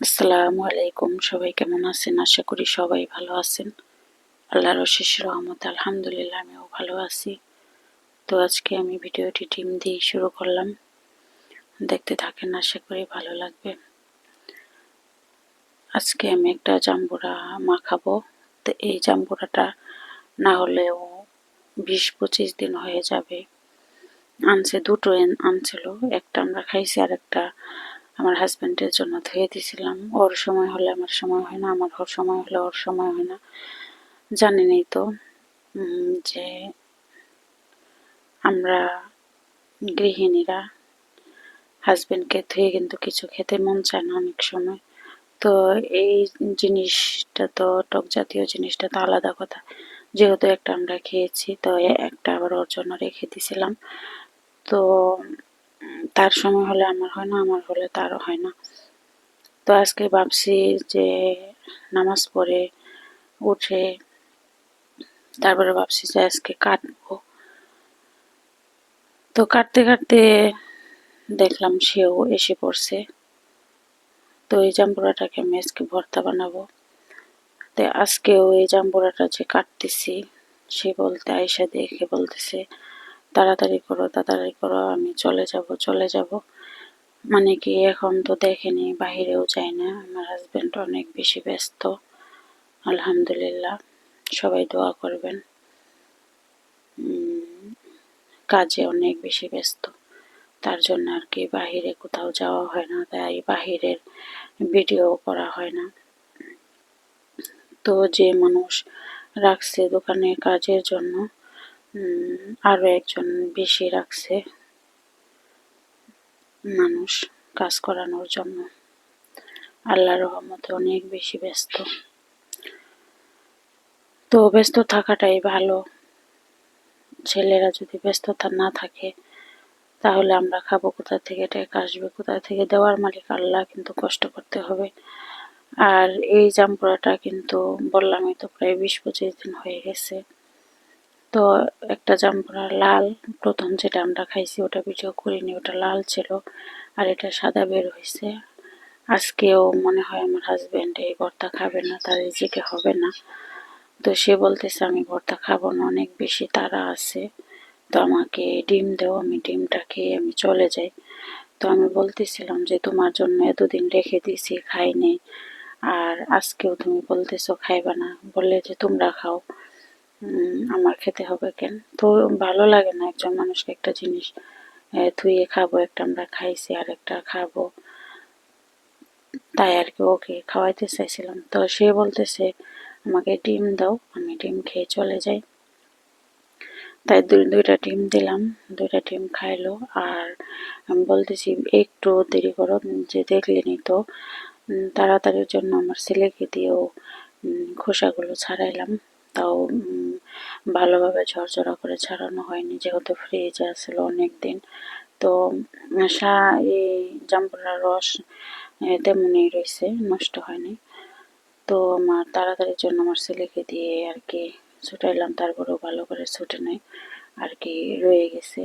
আসসালামু আলাইকুম, সবাই কেমন আছেন? আশা করি সবাই ভালো আছেন। আল্লাহর অশেষ রহমত আলহামদুলিল্লাহ, আমিও ভালো আছি। তো আজকে আমি ভিডিওটি টিম দিয়ে শুরু করলাম। দেখতে থাকেন, আশা করি ভালো লাগবে। আজকে আমি একটা জাম্বুরা মাখাবো। তো এই জাম্বুরাটা না হলেও বিশ পঁচিশ দিন হয়ে যাবে। আনছে দুটো আনছিল। একটা আমরা খাইছি আর একটা আমার হাজব্যান্ডের জন্য ধুয়ে দিয়েছিলাম ওর সময় হলে আমার সময় হয় না, আমার ওর সময় হলে ওর সময় হয় না। জানেনই তো যে আমরা গৃহিণীরা হাজব্যান্ডকে ধুয়ে কিন্তু কিছু খেতে মন চায় না অনেক সময়। তো এই জিনিসটা তো, টক জাতীয় জিনিসটা তো আলাদা কথা। যেহেতু একটা আমরা খেয়েছি, তো একটা আবার ওর জন্য রেখে দিছিলাম। তো তার সময় হলে আমার হয় না, আমার হলে তারও হয় না। তো আজকে ভাবছি যে নামাজ পড়ে উঠে তারপরে ভাবছি যে আজকে কাটবো। তো কাটতে কাটতে দেখলাম সেও এসে পড়ছে। তো এই জাম্বুরাটাকে আমি আজকে ভর্তা বানাবো। তো আজকেও এই জাম্বুরাটা যে কাটতেছি, সে বলতে আয়সা দেখে বলতেছে তাড়াতাড়ি করো তাড়াতাড়ি করো, আমি চলে যাব চলে যাব। মানে কি, এখন তো দেখেনি, বাহিরেও যায় না। আমার হাজব্যান্ড অনেক বেশি ব্যস্ত, আলহামদুলিল্লাহ। সবাই দোয়া করবেন। কাজে অনেক বেশি ব্যস্ত। তার জন্য আর কি, বাহিরে কোথাও যাওয়া হয় না, তাই বাহিরের ভিডিও করা হয় না। তো যে মানুষ রাখছে দোকানে কাজের জন্য আরও একজন বেশি রাখছে মানুষ কাজ করানোর জন্য। আল্লাহ রহমতে অনেক বেশি ব্যস্ত। তো ব্যস্ত থাকাটাই ভালো। ছেলেরা যদি ব্যস্ততা না থাকে, তাহলে আমরা খাব কোথা থেকে, টাকা আসবে কোথা থেকে, দেওয়ার মালিক আল্লাহ কিন্তু কষ্ট করতে হবে। আর এই জামপুরাটা কিন্তু বললামই তো প্রায় বিশ পঁচিশ দিন হয়ে গেছে। তো একটা জামপুরা লাল প্রথম যেটা আমরা খাইছি, ওটা ভিডিও করিনি, ওটা লাল ছিল আর এটা সাদা বের হয়েছে আজকেও মনে হয় আমার হাজব্যান্ড এই ভর্তা খাবে না, তার রিজিকে হবে না। তো সে বলতেছে, আমি ভর্তা খাব না, অনেক বেশি তারা আছে, তো আমাকে ডিম দেও, আমি ডিমটা খেয়ে আমি চলে যাই। তো আমি বলতেছিলাম যে, তোমার জন্য এতদিন রেখে দিছি খাইনি আর আজকেও তুমি বলতেছো খাইবা না। বললে যে, তোমরা খাও। আমার খেতে হবে কেন? তো ভালো লাগে না একজন মানুষকে একটা জিনিস ধুয়ে খাব, একটা আমরা খাইছি আর একটা খাব। তাই আর কি ওকে খাওয়াইতে চাইছিলাম। তো সে বলতেছে, আমাকে ডিম দাও, আমি ডিম খেয়ে চলে যাই। তাই দুই, দুইটা ডিম দিলাম, দুইটা ডিম খাইলো। আর আমি বলতেছি, একটু দেরি করো, যে দেখলেনি তো। তাড়াতাড়ির জন্য আমার ছেলেকে দিয়েও খোসাগুলো ছাড়াইলাম। তাও ভালোভাবে ঝরঝরা করে ছাড়ানো হয়নি, যেহেতু ফ্রিজে আসছিল অনেক দিন তো এই জাম্পুরার রস তেমনই রয়েছে, নষ্ট হয়নি। তো আমার তাড়াতাড়ির জন্য আমার ছেলেকে দিয়ে আর কি ছুটাইলাম, তারপরেও ভালো করে ছুটে নেয় আর কি রয়ে গেছে।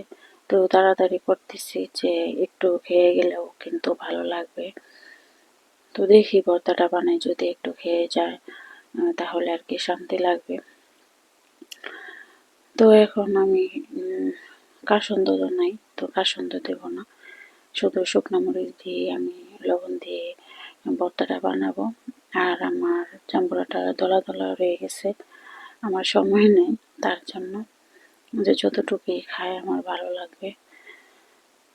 তো তাড়াতাড়ি করতেছি যে একটু খেয়ে গেলেও কিন্তু ভালো লাগবে। তো দেখি, ভর্তাটা বানাই যদি একটু খেয়ে যায়, তাহলে আর কি শান্তি লাগবে। তো এখন আমি কাসন্দ তো নাই, তো কাসন্দ দেব না। শুধু শুকনো মরিচ দিয়ে আমি লবণ দিয়ে ভর্তাটা বানাবো। আর আমার চাম্পুরাটা দলা দলা রয়ে গেছে। আমার সময় নেই তার জন্য। যে যতটুকুই খায় আমার ভালো লাগবে।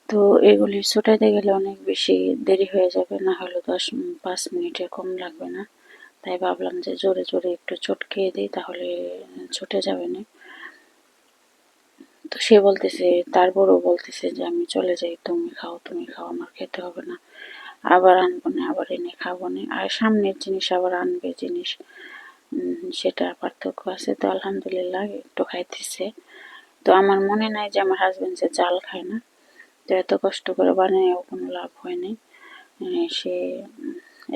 তো এগুলি ছোটাইতে গেলে অনেক বেশি দেরি হয়ে যাবে, না হলে দশ, পাঁচ মিনিটের কম লাগবে না। তাই ভাবলাম যে জোরে জোরে একটু চটকে দিই, তাহলে ছুটে যাবে না। তো সে বলতেছে, তার বড় বলতেছে যে, আমি চলে যাই, তুমি খাও তুমি খাও, আমার খেতে হবে না। আবার আনব না, আবার এনে খাব না। আর সামনের জিনিস আবার আনবে, জিনিস সেটা পার্থক্য আছে। তো আলহামদুলিল্লাহ, একটু খাইতেছে। তো আমার মনে নাই যে, আমার হাজব্যান্ড যে জাল খায় না, তো এত কষ্ট করে বানিয়েও কোনো লাভ হয়নি সে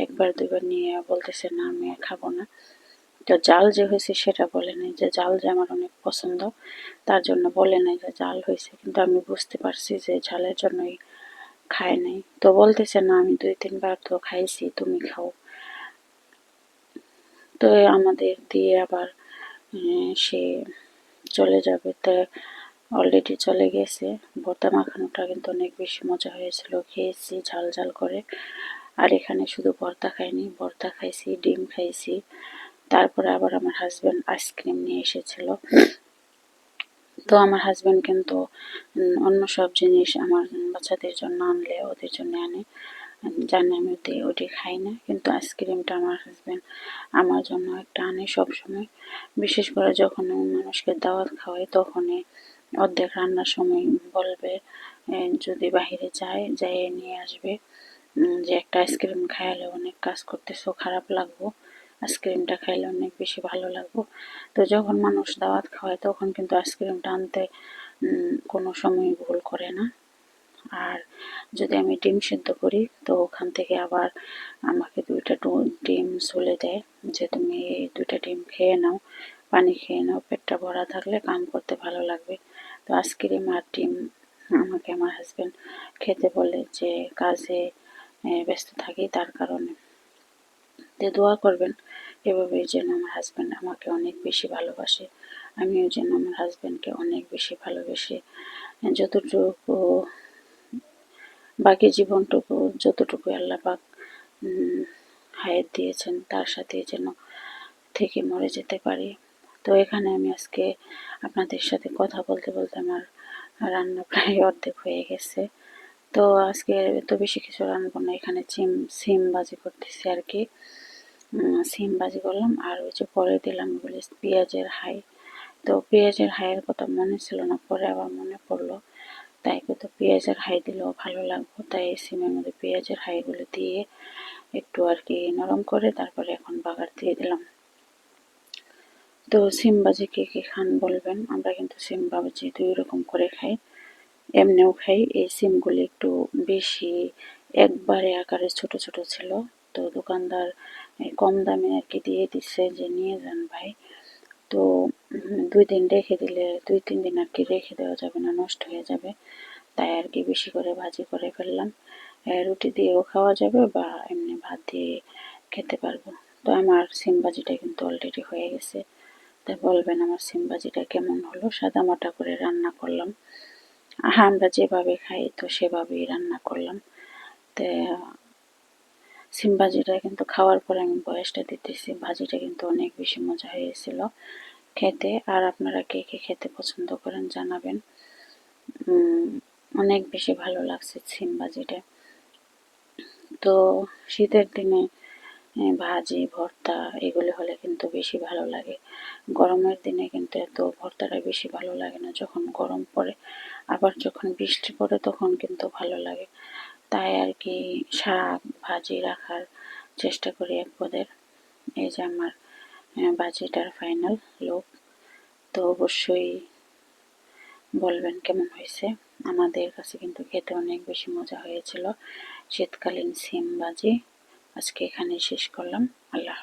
একবার দুবার নিয়ে বলতেছে, না, আমি খাব না। তো জাল যে হয়েছে সেটা বলে নাই যে জাল যে আমার অনেক পছন্দ, তার জন্য বলে নাই যে জাল হয়েছে। কিন্তু আমি বুঝতে পারছি যে ঝালের জন্যই খায় নাই। তো বলতেছে, না, আমি দুই, তিনবার তো খাইছি, তুমি খাও। তো আমাদের দিয়ে আবার সে চলে যাবে। তো অলরেডি চলে গেছে। ভর্তা মাখানোটা কিন্তু অনেক বেশি মজা হয়েছিল। খেয়েছি ঝাল ঝাল করে। আর এখানে শুধু ভর্তা খাইনি, ভর্তা খাইছি, ডিম খাইছি। তারপরে আবার আমার হাজব্যান্ড আইসক্রিম নিয়ে এসেছিল। তো আমার হাজব্যান্ড কিন্তু অন্য সব জিনিস আমার বাচ্চাদের জন্য আনলে, ওদের জন্য আনে। জানে আমি ওতে, ওটি খাই না। কিন্তু আইসক্রিমটা আমার হাজব্যান্ড আমার জন্য একটা আনে সব সময় বিশেষ করে যখন মানুষকে দাওয়াত খাওয়াই তখনই অর্ধেক রান্নার সময় বলবে যদি বাহিরে যায় যাই নিয়ে আসবে। যে একটা আইসক্রিম খাইলে অনেক কাজ করতেছো খারাপ লাগবো। আইসক্রিমটা খাইলে অনেক বেশি ভালো লাগবো। তো যখন মানুষ দাওয়াত খাওয়ায়, তখন কিন্তু আইসক্রিমটা আনতে কোনো সময় ভুল করে না। আর যদি আমি ডিম সিদ্ধ করি, তো ওখান থেকে আবার আমাকে দুইটা ডিম চলে দেয় যে, তুমি দুইটা ডিম খেয়ে নাও, পানি খেয়ে নাও, পেটটা ভরা থাকলে কাম করতে ভালো লাগবে। তো আইসক্রিম আর ডিম আমাকে আমার হাজব্যান্ড খেতে বলে যে, কাজে ব্যস্ত থাকি তার কারণে। তো দোয়া করবেন এভাবে যেন আমার হাজব্যান্ড আমাকে অনেক বেশি ভালোবাসে। আমিও যেন আমার হাজব্যান্ডকে অনেক বেশি ভালোবেসে। যতটুকু বাকি জীবনটুকু, যতটুকু আল্লাহ পাক হায়াত দিয়েছেন, তার সাথে যেন থেকে মরে যেতে পারি। তো এখানে আমি আজকে আপনাদের সাথে কথা বলতে বলতে আমার রান্না প্রায় অর্ধেক হয়ে গেছে। তো আজকে এত বেশি কিছু রান্না এখানে সিম সিম বাজি করতেছি আর কি। সিম বাজি করলাম, আর ওই যে পরে দিলাম বলে পেঁয়াজের হাই তো পেঁয়াজের হাইয়ের কথা মনে ছিল না, পরে আবার মনে পড়ল। তাই তো পেঁয়াজের হাই দিলেও ভালো লাগবে, তাই সিমের মধ্যে পেঁয়াজের হাইগুলো দিয়ে একটু আর কি নরম করে তারপরে এখন বাগার দিয়ে দিলাম। তো সিম বাজি কে কে খান বলবেন, আমরা কিন্তু সিম বাজি দুই রকম করে খাই। এমনিও খাই, এই সিমগুলি একটু বেশি একবারে আকারে ছোট ছোট ছিল। দোকানদার কম দামে আর কি দিয়ে দিচ্ছে যে, নিয়ে যান ভাই। তো দুই দিন রেখে দিলে, দুই, তিন দিন আর কি রেখে দেওয়া যাবে না, নষ্ট হয়ে যাবে। তাই আর কি বেশি করে ভাজি করে ফেললাম। রুটি দিয়েও খাওয়া যাবে বা এমনি ভাত দিয়ে খেতে পারব। তো আমার সিম ভাজিটা কিন্তু অলরেডি হয়ে গেছে। তাই বলবেন আমার সিম ভাজিটা কেমন হলো? সাদা মাটা করে রান্না করলাম। আমরা যেভাবে খাই তো সেভাবেই রান্না করলাম। তো সিম ভাজিটা কিন্তু খাওয়ার পরে আমি বয়সটা দিতেছি। ভাজিটা কিন্তু অনেক বেশি মজা হয়েছিল খেতে। আর আপনারা কে কে খেতে পছন্দ করেন জানাবেন। অনেক বেশি ভালো লাগছে সিম ভাজিটা। তো শীতের দিনে ভাজি, ভর্তা এগুলো হলে কিন্তু বেশি ভালো লাগে। গরমের দিনে কিন্তু এত ভর্তাটা বেশি ভালো লাগে না। যখন গরম পড়ে, আবার যখন বৃষ্টি পড়ে তখন কিন্তু ভালো লাগে। তাই আর কি শাক ভাজি রাখার চেষ্টা করি এক পদের এই যে আমার বাজিটার ফাইনাল লুক তো অবশ্যই বলবেন কেমন হয়েছে? আমাদের কাছে কিন্তু খেতে অনেক বেশি মজা হয়েছিল। শীতকালীন সিম বাজি আজকে এখানে শেষ করলাম। আল্লাহ।